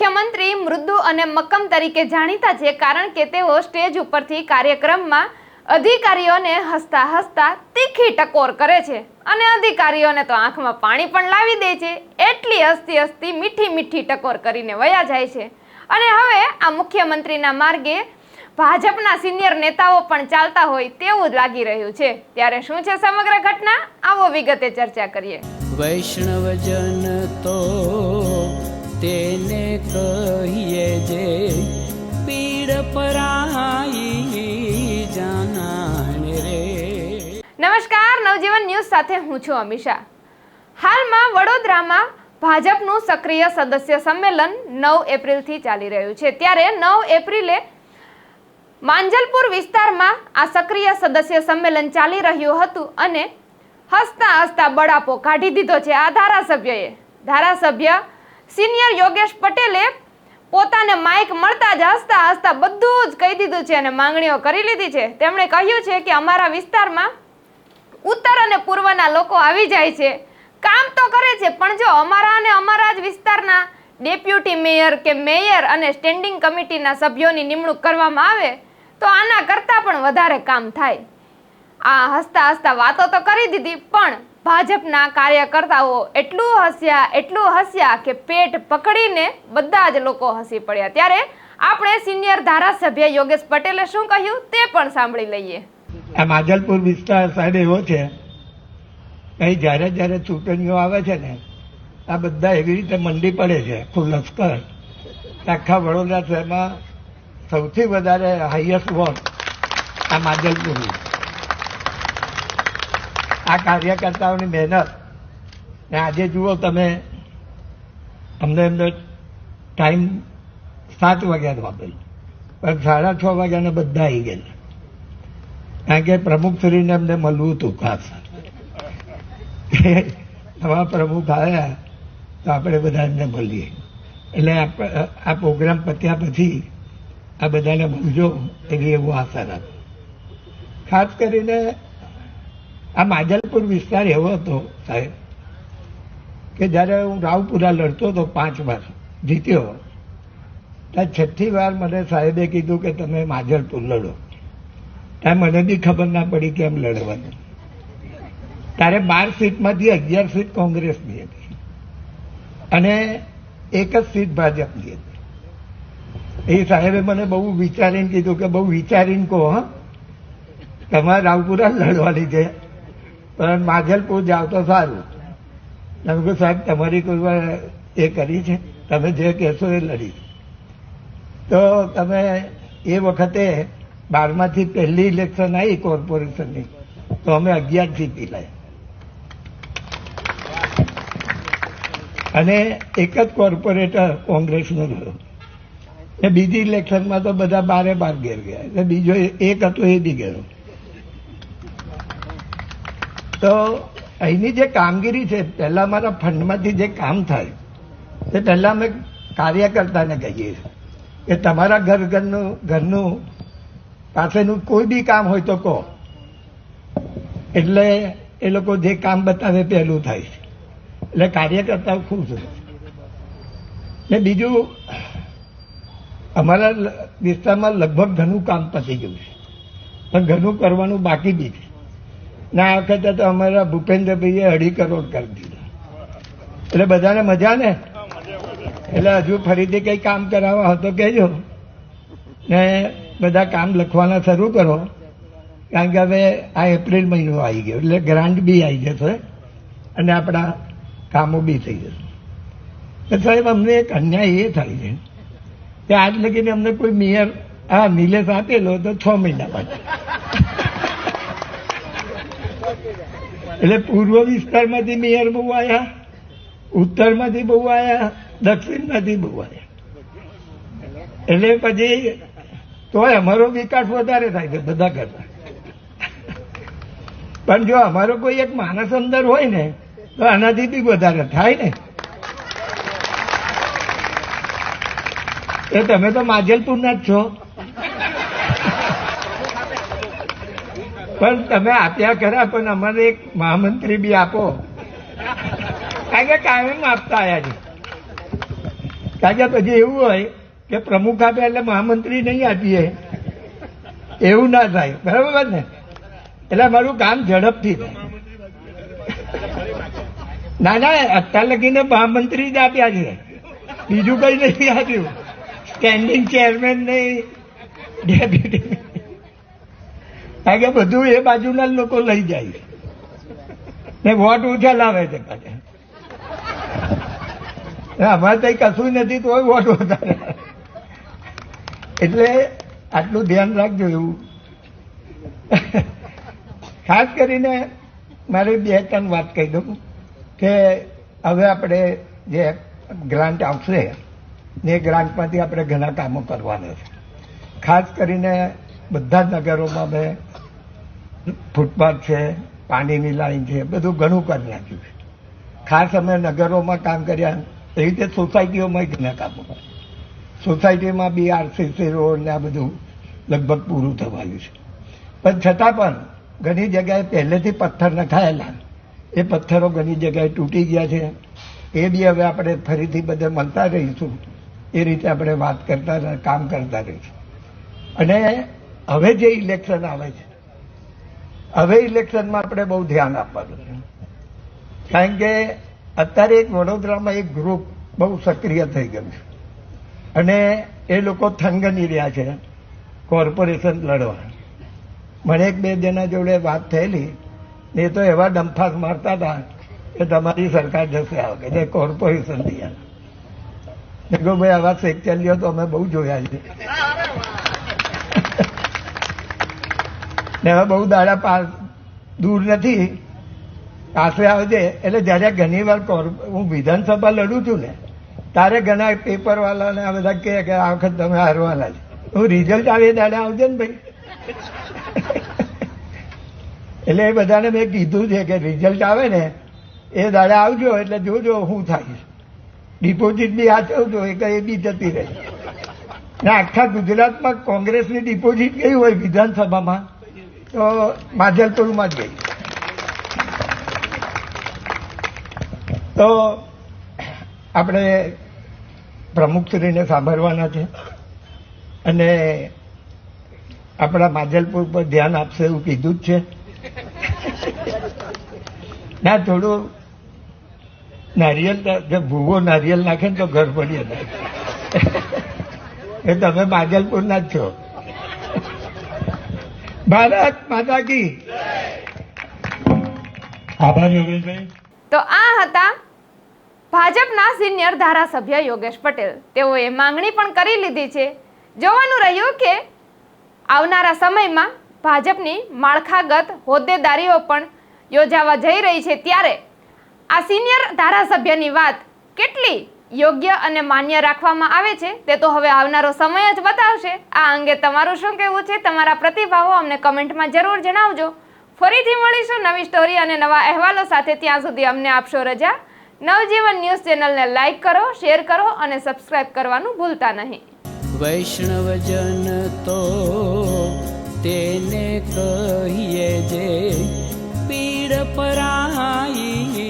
મુખ્યમંત્રી મૃદુ અને મક્કમ તરીકે જાણીતા છે કારણ કે તેઓ સ્ટેજ ઉપરથી કાર્યક્રમમાં અધિકારીઓને હસતા હસતા તીખી ટકોર કરે છે. અને અધિકારીઓને તો આંખમાં પાણી પણ લાવી દે છે. એટલી હસતી હસતી મીઠી મીઠી ટકોર કરીને વયા જાય છે. અને હવે આ મુખ્યમંત્રીના માર્ગે ભાજપના સિનિયર નેતાઓ પણ ચાલતા હોય તેવું જ લાગી રહ્યું છે. ત્યારે શું છે સમગ્ર ઘટના? આવો વિગતે ચર્ચા કરીએ. વૈષ્ણવજન તો કહીએ જે પીડ પરાઈ જાનાને રે. નમસ્કાર, નવજીવન ન્યૂઝ સાથે હું છું અમિશા હાલમાં વડોદરામાં ભાજપનું સક્રિય સદસ્ય સંમેલન નવ એપ્રિલથી ચાલી રહ્યું છે. ત્યારે નવ એપ્રિલે માંજલપુર વિસ્તારમાં આ સક્રિય સદસ્ય સંમેલન ચાલી રહ્યું હતું અને હસતા હસતા બળાપો કાઢી દીધો છે આ ધારાસભ્યએ. ધારાસભ્ય સિનિયર યોગેશ પટેલે પોતાને માઇક મળતા જ હસતા હસતા બધું જ કહી દીધું છે અને માંગણીઓ કરી લીધી છે. તેમણે કહ્યું છે કે અમારા વિસ્તારમાં ઉત્તર અને પૂર્વના લોકો આવી જાય છે. કામ તો કરે છે, પણ જો અમારા અને અમારા જ વિસ્તારના ડેપ્યુટી મેયર કે મેયર અને સ્ટેન્ડિંગ કમિટીના સભ્યોની નિમણૂક કરવામાં આવે, તો આના કરતાં પણ વધારે કામ થાય. આ હસતા હસતા વાતો તો કરી દીધી, પણ ભાજપના કાર્યકર્તાઓ એટલું હસ્યા એટલું હસ્યા કે પેટ પકડીને બધા જ લોકો હસી પડ્યા. ત્યારે આપણે સિનિયર ધારાસભ્ય યોગેશ પટેલે શું કહ્યું તે પણ સાંભળી લઈએ. આ માજલપુર વિસ્તાર સાહેબ એવો છે, અહીં જ્યારે જ્યારે ચૂંટણીઓ આવે છે ને, આ બધા એવી રીતે મંડી પડે છે આખું લશ્કર. આખા વડોદરા શહેરમાં સૌથી વધારે હાઈએસ્ટ વોટ આ માજલપુરનું. આ કાર્યકર્તાઓની મહેનત. ને આજે જુઓ તમે અમને એમને ટાઈમ સાત વાગ્યાનો આપેલ પણ સાડા છ વાગ્યાને બધા આવી ગયેલા. કારણ કે પ્રમુખશ્રીને એમને મળવું હતું ખાસ. નવા પ્રમુખ આવ્યા, તો આપણે બધા એમને મળીએ. એટલે આ પ્રોગ્રામ પત્યા પછી આ બધાને મળજો, એવી એવું આશા રાખું. ખાસ કરીને આ માજલપુર વિસ્તાર એવો હતો, સાહેબ, કે જ્યારે હું રાવપુરા લડતો હતો પાંચ વાર, જીત્યો. ત્યાં છઠ્ઠી વાર મને સાહેબે કીધું કે તમે માજલપુર લડો. ત્યાં મને બી ખબર ના પડી કેમ લડવાનું. ત્યારે બાર સીટમાંથી અગિયાર સીટ કોંગ્રેસની હતી. અને એક જ સીટ ભાજપની હતી. એ સાહેબે મને બહુ વિચારીને કીધું કે બહુ વિચારીને કહો, હા. તમારે રાવપુરા લડવાની છે. પણ માજલપુર જાવ તો સારું. તમે કહું સાહેબ, તમારી કોઈ એ કરી છે? તમે જે કહેશો એ લડી. તો તમે એ વખતે બારમાંથી પહેલી ઇલેક્શન આવી કોર્પોરેશનની. તો અમે અગિયાર જીતી લાયા અને એક જ કોર્પોરેટર કોંગ્રેસનો રહ્યો. ને બીજી ઇલેક્શનમાં તો બધા બારે બાર ઘેર ગયા. એટલે બીજો એક હતો એ બી ગયો. તો અહીંની જે કામગીરી છે, પહેલા મારા ફંડમાંથી જે કામ થાય, તે પહેલા અમે કાર્યકર્તાને કહીએ કે તમારા ઘર ઘરનું ઘરનું પાસેનું કોઈ બી કામ હોય તો કહો. એટલે એ લોકો જે કામ બતાવે પહેલું થાય એટલે કાર્યકર્તાઓ ખુશ હોય ને બીજું, અમારા વિસ્તારમાં લગભગ ઘણું કામ પતી ગયું છે. પણ ઘણું કરવાનું બાકી બી છે. ને, આ વખતે તો અમારા ભૂપેન્દ્રભાઈએ અઢી કરોડ કરી દીધા. એટલે બધાને મજા ને? એટલે હજુ ફરીથી કંઈ કામ કરાવવા હોય તો કહેજો. ને બધા કામ લખવાના શરૂ કરો. કારણ કે હવે આ એપ્રિલ મહિનો આવી ગયો, એટલે ગ્રાન્ટ બી આવી જશે અને આપણા કામો બી થઈ જશે. સાહેબ, અમને એક અન્યાય એ થાય છે કે આજ લગીને અમને કોઈ મેયર હા નિલેશ આપેલો તો છ મહિના બાદ એટલે પૂર્વ વિસ્તારમાંથી મેયર બહુ આવ્યા ઉત્તરમાંથી બહુ આવ્યા દક્ષિણમાંથી બહુ આવ્યા એટલે પછી તોય અમારો વિકાસ વધારે થાય છે બધા કરતા. પણ જો અમારો કોઈ એક માણસ અંદર હોય ને, તો આનાથી બી વધારે થાય ને. એ તમે તો માજલપુરના જ છો. પણ તમે આપ્યા ખરા, પણ અમારે એક મહામંત્રી બી આપો. કારણ કે કાયમ આપતા આવ્યા છે. કારણ કે પછી એવું હોય કે પ્રમુખ આપે એટલે મહામંત્રી નહીં આપીએ. એવું ના થાય. બરાબર ને? એટલે મારું કામ ઝડપથી ના ના, અત્યાર લગીને મહામંત્રી જ આપ્યા છે. બીજું કઈ નથી આપ્યું. સ્ટેન્ડિંગ ચેરમેન નહીં ડેપ્યુટી કારણ કે બધું એ બાજુના લોકો લઈ જાય ને વોટ ઊંચા લાવે છે પાછા. અમારે તો કશું નથી, તોય વોટ વધારે. એટલે આટલું ધ્યાન રાખજો એવું. ખાસ કરીને મારે બે ત્રણ વાત કહી દઉં કે હવે આપણે જે ગ્રાન્ટ આવશે ને એ ગ્રાન્ટમાંથી આપણે ઘણા કામો કરવાના છે. ખાસ કરીને બધા જ નગરોમાં મેં ફૂટપાથ છે, પાણીની લાઈન છે, બધું ઘણું કરી નાખ્યું છે. ખાસ અમે નગરોમાં કામ કર્યા, એવી રીતે સોસાયટીઓમાં ઘણા કામો કર્યા સોસાયટીમાં બી આરસીસી રોડ ને આ બધું લગભગ પૂરું થવાયું છે. પણ છતાં પણ ઘણી જગ્યાએ પહેલેથી પથ્થર નખાયેલા. એ પથ્થરો ઘણી જગ્યાએ તૂટી ગયા છે. એ બી હવે આપણે ફરીથી બધે મળતા રહીશું. એ રીતે આપણે વાત કરતા, કામ કરતા રહીશું. અને હવે જે ઇલેક્શન આવે છે હવે ઇલેક્શનમાં આપણે બહુ ધ્યાન આપવાનું છે. કારણ કે અત્યારે એક વડોદરામાં એક ગ્રુપ બહુ સક્રિય થઈ ગયું છે. અને એ લોકો થનગની રહ્યા છે કોર્પોરેશન લડવા. મને એક બે જણા જોડે વાત થયેલી. એ તો એવા ડંફાસ મારતા હતા કે તમારી સરકાર જશે આ વખતે કોર્પોરેશન રહ્યા મેં કહ્યું ભાઈ, આવા લ્યો તો અમે બહુ જોયા છે. ને હવે બહુ દાડા પાસ દૂર નથી. પાસે આવજે. એટલે જ્યારે ઘણી વાર હું વિધાનસભા લડું છું ને તારે ઘણા પેપર વાળાને આ બધા કહે કે આ વખત તમે હારવાના છે. હું રિઝલ્ટ આવે દાડે આવજે ને ભાઈ. એટલે એ બધાને મેં કીધું છે કે રિઝલ્ટ આવે ને, એ દાડે આવજો, એટલે જોજો હું થાય ડિપોઝિટ બી સાચવજો એ કઈ એ બી જતી રહે. ને, આખા ગુજરાતમાં કોંગ્રેસની ડિપોઝિટ કઈ હોય વિધાનસભામાં? તો માજલપુરમાં જ ગઈ. તો આપણે પ્રમુખશ્રીને સાંભળવાના છે અને આપણા માજલપુર પર ધ્યાન આપશે એવું કીધું જ છે. ના, થોડું નારિયેલ જો ભૂવો નારિયેલ નાખે ને તો ઘર પડી જાય. એ તમે માજલપુરના જ છો. ભારત માતા કી. આભાર યોગેશભાઈ. તો આ હતા ભાજપના સિનિયર ધારાસભ્ય યોગેશ પટેલ. તેઓએ માંગણી પણ કરી લીધી છે. જોવાનું રહ્યું કે આવનારા સમયમાં ભાજપની માળખાગત હોદ્દેદારીઓ પણ યોજાવા જઈ રહી છે. ત્યારે આ સિનિયર ધારાસભ્યની વાત કેટલી યોગ્ય અને માન્ય રાખવામાં આવે છે, તે તો હવે આવનારો સમય જ બતાવશે. આ અંગે તમારું શું કહેવું છે? તમારા પ્રતિભાવો અમને કમેન્ટમાં જરૂર જણાવજો. ફરીથી મળીશું નવી સ્ટોરી અને નવા અહેવાલો સાથે. ત્યાં સુધી અમને આપશો રજા. નવજીવન ન્યૂઝ ચેનલને લાઇક કરો, શેર કરો અને સબસ્ક્રાઇબ કરવાનું ભૂલતા નહીં. વૈષ્ણવજન તો તેને કહીએ જે પીડ પરાઈ